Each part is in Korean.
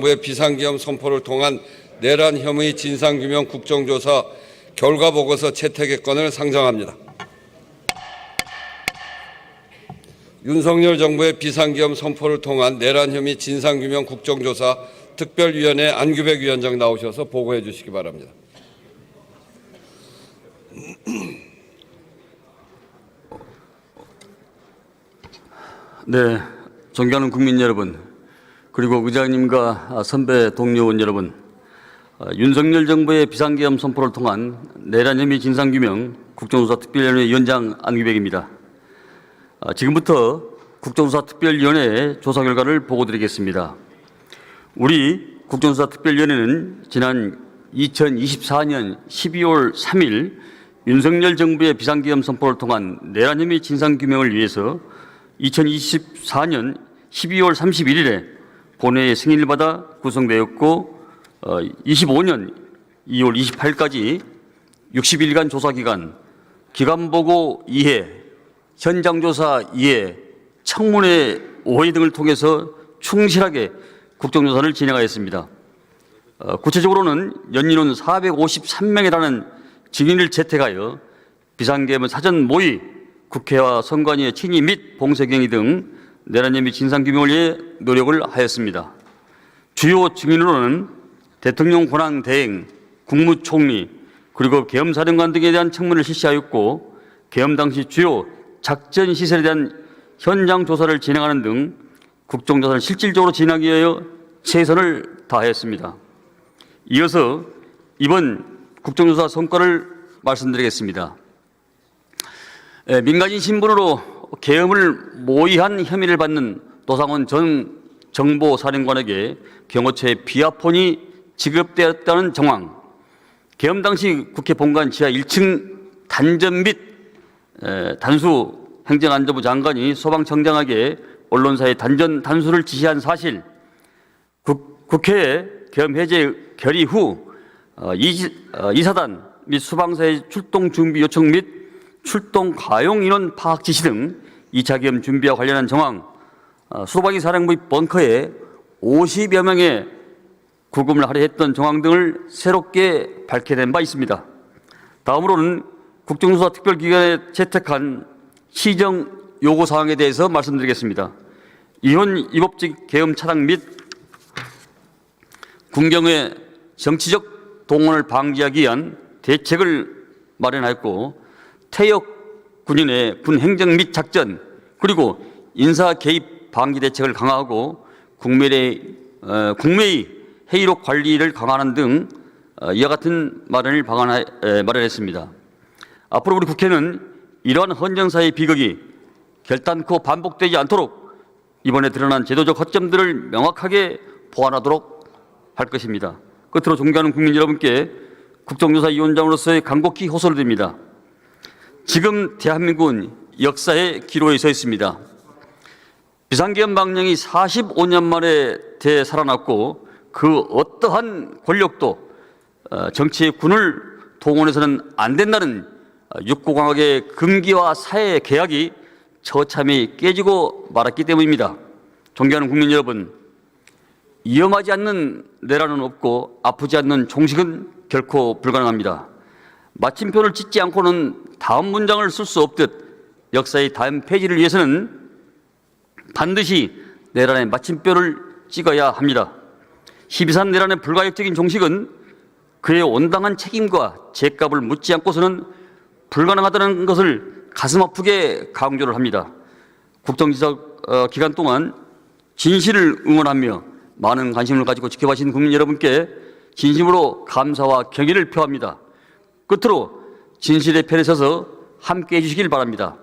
정부의 비상기업 선포를 통한 내란 혐의 진상규명 국정조사 결과 보고서 채택의 건을 상정합니다. 윤석열 정부의 비상기업 선포를 통한 내란 혐의 진상규명 국정조사 특별위원회 안규백 위원장 나오셔서 보고해 주시기 바랍니다. 네, 존경하는 국민 여러분, 그리고 의장님과 선배 동료 의원 여러분, 어, 윤석열 정부의 비상계엄 선포를 통한 내란 혐의 진상규명 국정조사 특별위원회 위원장 안기백입니다. 어, 지금부터 국정조사 특별위원회의 조사 결과를 보고드리겠습니다. 우리 국정조사 특별위원회는 지난 2024년 12월 3일 윤석열 정부의 비상계엄 선포를 통한 내란 혐의 진상규명을 위해서 2024년 12월 31일에 본회의 승인을 받아 구성되었고 어, 25년 2월 28일까지 60일간 조사 기간, 기간 보고 이해, 현장 조사 이해, 청문회 오해 등을 통해서 충실하게 국정조사를 진행하였습니다. 어, 구체적으로는 연인원 453명에 달하는 증인을 채택하여 비상계엄 사전 모의, 국회와 선관위의 친위 및 봉쇄경위 등 내란 혐의 진상규명을 위해 노력을 하였습니다. 주요 증인으로는 대통령 권한 대행, 국무총리, 그리고 계엄사령관 등에 대한 청문을 실시하였고 계엄 당시 주요 작전 시설에 대한 현장 조사를 진행하는 등 국정조사를 실질적으로 진행하기 위하여 최선을 다하였습니다. 이어서 이번 국정조사 성과를 말씀드리겠습니다. 에, 민간인 신분으로 계엄을 모의한 혐의를 받는 도상원 전 정보사령관에게 경호처의 비아폰이 지급되었다는 정황, 계엄 당시 국회 본관 지하 1층 단전 및 에, 단수 행정안전부 장관이 소방청장에게 언론사의 단전 단수를 지시한 사실, 국, 국회에 계엄 해제 결의 후 어, 이, 어, 이사단 및 수방사의 출동 준비 요청 및 출동 가용 인원 파악 지시 등 2차 계엄 준비와 관련한 정황, 어, 수도방위 사령부 벙커에 50여 명의 구금을 하려 했던 정황 등을 새롭게 밝혀낸 바 있습니다. 다음으로는 국정조사 특별기관에 채택한 시정 요구 사항에 대해서 말씀드리겠습니다. 이혼 위법적 계엄 차단 및 군경의 정치적 동원을 방지하기 위한 대책을 마련하였고 퇴역 군인의 군 행정 및 작전 그리고 인사 개입 방지 대책을 강화하고 국내의 어, 국내의 회의록 관리를 강화하는 등 어, 이와 같은 마련을 방안하, 에, 마련했습니다. 앞으로 우리 국회는 이러한 헌정사의 비극이 결단코 반복되지 않도록 이번에 드러난 제도적 허점들을 명확하게 보완하도록 할 것입니다. 끝으로 존경하는 국민 여러분께 국정조사위원장으로서의 간곡히 호소를 드립니다. 지금 대한민국은 역사의 기로에 서 있습니다. 비상계엄 방령이 45년 만에 되살아났고 그 어떠한 권력도 어, 정치의 군을 동원해서는 안 된다는 어, 육고강학의 금기와 사회의 계약이 처참히 깨지고 말았기 때문입니다. 존경하는 국민 여러분, 위험하지 않는 내란은 없고 아프지 않는 종식은 결코 불가능합니다. 마침표를 찍지 않고는 다음 문장을 쓸 수 없듯 역사의 다음 페이지를 위해서는 반드시 내란의 마침표를 찍어야 합니다. 12.3 내란의 불가역적인 종식은 그의 온당한 책임과 죄값을 묻지 않고서는 불가능하다는 것을 가슴 아프게 강조를 합니다. 국정지적 어, 기간 동안 진실을 응원하며 많은 관심을 가지고 지켜봐신 국민 여러분께 진심으로 감사와 경의를 표합니다. 끝으로 진실의 편에 서서 함께 해주시길 바랍니다.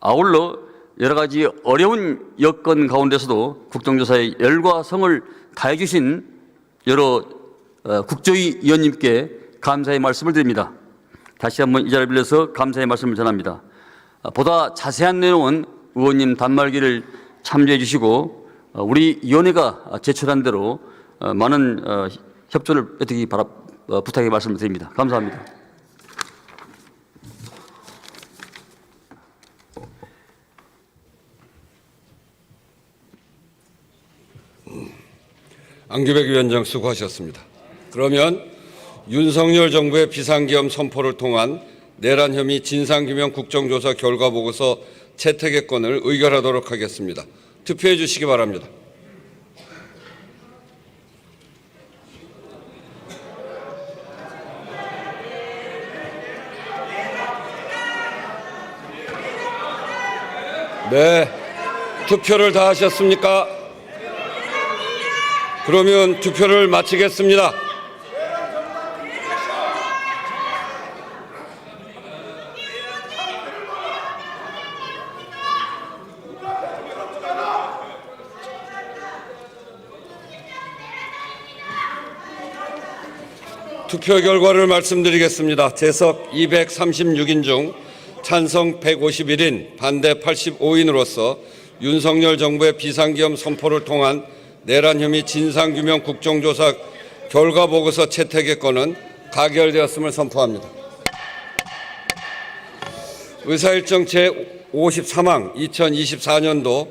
아울러 여러 가지 어려운 여건 가운데서도 국정조사에 열과 성을 다해 주신 여러 어, 국조위 위원님께 감사의 말씀을 드립니다. 다시 한번 이 자리를 빌려서 감사의 말씀을 전합니다. 어, 보다 자세한 내용은 의원님 단말기를 참조해 주시고 어, 우리 위원회가 제출한 대로 어, 많은 어, 협조를 부탁의 말씀을 드립니다. 감사합니다. 안규백 위원장 수고하셨습니다. 그러면 윤석열 정부의 비상계엄 선포를 통한 내란 혐의 진상규명 국정조사 결과 보고서 채택의 건을 의결하도록 하겠습니다. 투표해 주시기 바랍니다. 네, 투표를 다 하셨습니까? 그러면 투표를 마치겠습니다. 투표 결과를 말씀드리겠습니다. 재석 236인 중 찬성 151인, 반대 85인으로서 윤석열 정부의 비상기엄 선포를 통한 내란 혐의 진상규명 국정조사 결과 보고서 채택의 건은 가결되었음을 선포합니다. 의사일정 제53항 2024년도